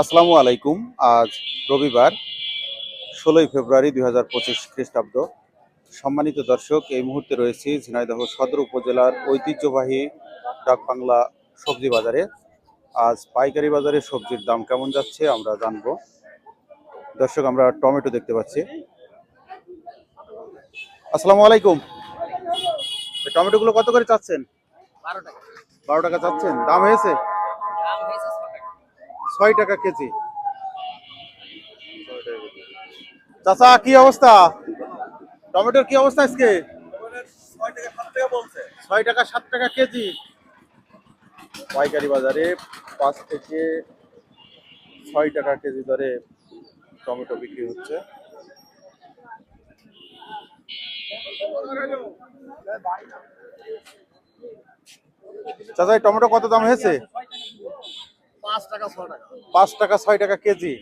আসসালামু আলাইকুম। আজ রবিবার ষোলোই ফেব্রুয়ারি দুই হাজার পঁচিশ খ্রিস্টাব্দ। সম্মানিত দর্শক এই মুহূর্তে রয়েছি ঝিনাইদহ সদর উপজেলার ঐতিহ্যবাহী ডাকবাংলা সবজি বাজারে। আজ পাইকারি বাজারে সবজির দাম কেমন যাচ্ছে আমরা জানব। দর্শক আমরা টমেটো দেখতে পাচ্ছি। আসসালামু আলাইকুম। এই টমেটোগুলো কত করে চাচ্ছেন? বারো টাকা। বারো টাকা চাচ্ছেন। দাম হয়েছে? ছয় টাকা কেজি। চাচা, কি অবস্থা? টমেটোর কি অবস্থা আজকে? ছয় টাকা সাত টাকা কেজি। পাইকারি বাজারে পাঁচ থেকে ছয় টাকা কেজি দরে টমেটো বিক্রি হচ্ছে। চাচা টমেটো কত দাম হয়েছে? পাঁচ টাকা ছয় টাকা। কেজি।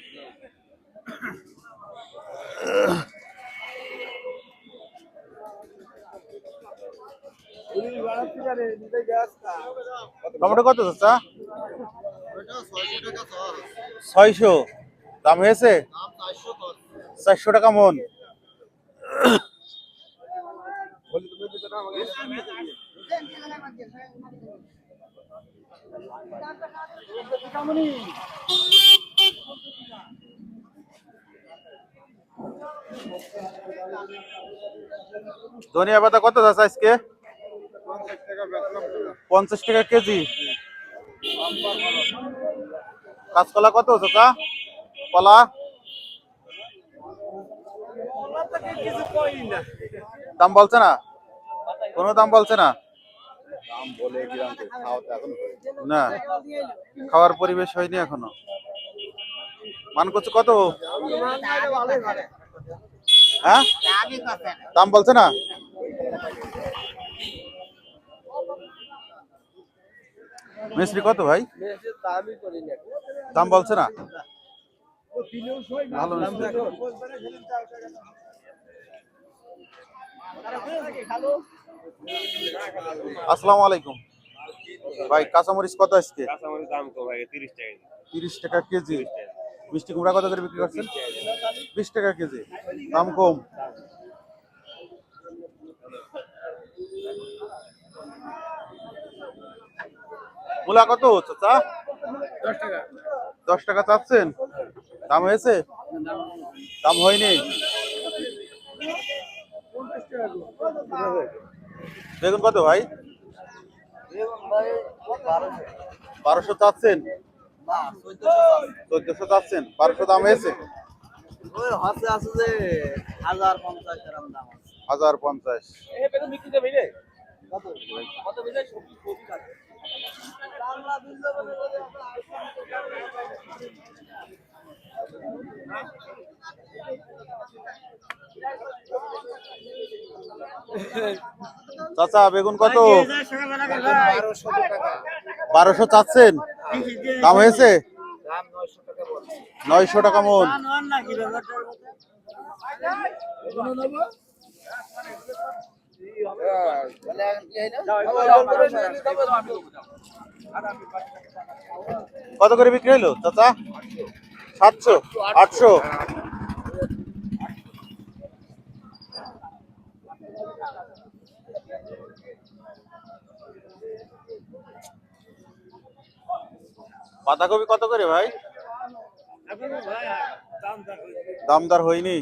টমেটো কত চাচা? ছয়শো। দাম হয়েছে? চারশো টাকা মন। ধনিয়া পাতা কত চাচা আজকে? পঞ্চাশ টাকা কেজি। কাঁচকলা কত চাচা কলা? দাম বলছে না? কোনো দাম বলছে না? না, খাওয়ার পরিবেশ হয়নি এখনও। মান করছে কত? হ্যাঁ? দাম বলছে না? মিস্ত্রি কত ভাই? দাম বলছে না? ভালো মিস্ত্রি। আসসালামু আলাইকুম। ভাই কাঁচামরিচ কত আজকে? কাঁচামরিচ দাম কম ভাই তিরিশ টাকা কেজি। তিরিশ টাকা কেজি। মিষ্টি কুমড়া কত করে বিক্রি করছেন? বিশ টাকা কেজি। দাম কম। মূলা কত চাচা দশ টাকা। দশ টাকা চাচ্ছেন? দাম হয়েছে? দাম হয়নি। বেগুন কত ভাই? বারোশো চাচ্ছেন? চোদ্দশো চাচ্ছেন। বারোশো দাম হয়েছে? হাজার পঞ্চাশ। কত কত বিলে সবজি সবজি কাটে চাচা, বেগুন কত? বারোশো চাচ্ছেন? দাম হয়েছে? নয়শো টাকা মন কত করে বিক্রি হলো, চাচা? সাতশো, আটশো? বাঁধাকপি কত করে ভাই? দামদার হয়নি?